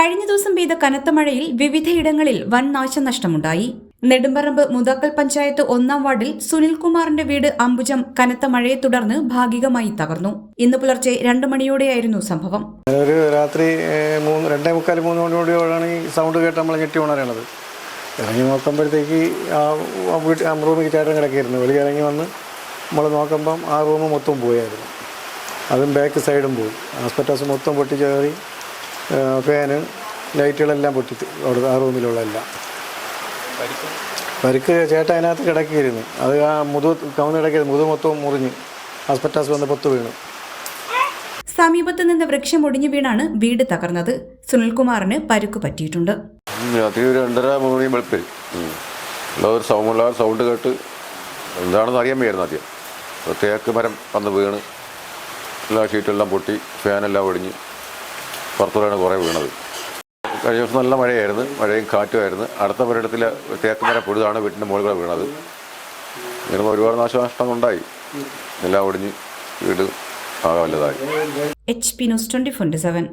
കഴിഞ്ഞ ദിവസം പെയ്ത കനത്ത മഴയിൽ വിവിധയിടങ്ങളിൽ വൻ നാശനഷ്ടമുണ്ടായി. നെടുമ്പറമ്പ് മുതാക്കൽ പഞ്ചായത്ത് ഒന്നാം വാർഡിൽ സുനിൽകുമാറിന്റെ വീട് അംബുജം കനത്ത മഴയെ തുടർന്ന് ഭാഗികമായി തകർന്നു. ഇന്ന് പുലർച്ചെ രണ്ട് മണിയോടെയായിരുന്നു സംഭവം. ഒരു രാത്രി രണ്ടേ മുക്കാൽ മൂന്ന് മണിയോടെയാണ് ഈ സൗണ്ട് കേട്ട് നമ്മൾ ഞെട്ടി ഉണരണത്. ഇറങ്ങി നോക്കുമ്പോഴത്തേക്ക് ആ വീട്ടിൽ വീട്ട് ആ റൂമിൽ ചേട്ടൻ കിടക്കിയിരുന്നു. വെളിയിൽ ഇറങ്ങി വന്ന് നമ്മൾ നോക്കുമ്പം ആ റൂം മൊത്തം പോയായിരുന്നു. അതും ബാക്ക് സൈഡും പോയി. ഹോസ്പിറ്റൽസ് മൊത്തം പൊട്ടിച്ചേറി. ഫാന് ലൈറ്റുകളെല്ലാം പൊട്ടി അവിടെ ആ റൂമിലുള്ള എല്ലാം പരിക്ക് ചേട്ടൻ അതിനകത്ത് കിടക്കിയിരുന്നു. അത് ആ മുതു കവുന്ന് കിടക്കിയത് മുതു മൊത്തവും മുറിഞ്ഞ്. ആസ്പെറ്റാസ് വന്ന് പൊത്തു വീണു. സമീപത്ത് നിന്ന് വൃക്ഷം ഒടിഞ്ഞു വീണാണ് വീട് തകർന്നത്. സുനിൽകുമാറിന് പരുക്ക് പറ്റിയിട്ടുണ്ട്. രാത്രി ഒരു രണ്ടര മൂന്ന് വെളുപ്പിൽ ഉള്ള ഒരു സൗമുള്ള സൗണ്ട് കേട്ട് എന്താണെന്ന് അറിയാൻ വയ്യായിരുന്നു ആദ്യം. തേക്ക് മരം വന്ന് വീണ്. എല്ലാ ഷീറ്റെല്ലാം പൊട്ടി ഫാനെല്ലാം ഒടിഞ്ഞ്. പുറത്തുകൂടെയാണ് കുറേ വീണത്. കഴിഞ്ഞ ദിവസം നല്ല മഴയായിരുന്നു. മഴയും കാറ്റുമായിരുന്നു അടുത്ത പരിടത്തിലെ തേക്ക് മര പൊഴുതാണ് വീട്ടിന്റെ മുകളിൽ വീണത്. ഇങ്ങനെ ഒരുപാട് നാശനഷ്ടങ്ങൾ ഉണ്ടായി എല്ലാം ഒടിഞ്ഞ് വീട് ആകെ വല്ലതായി H P news twenty four seven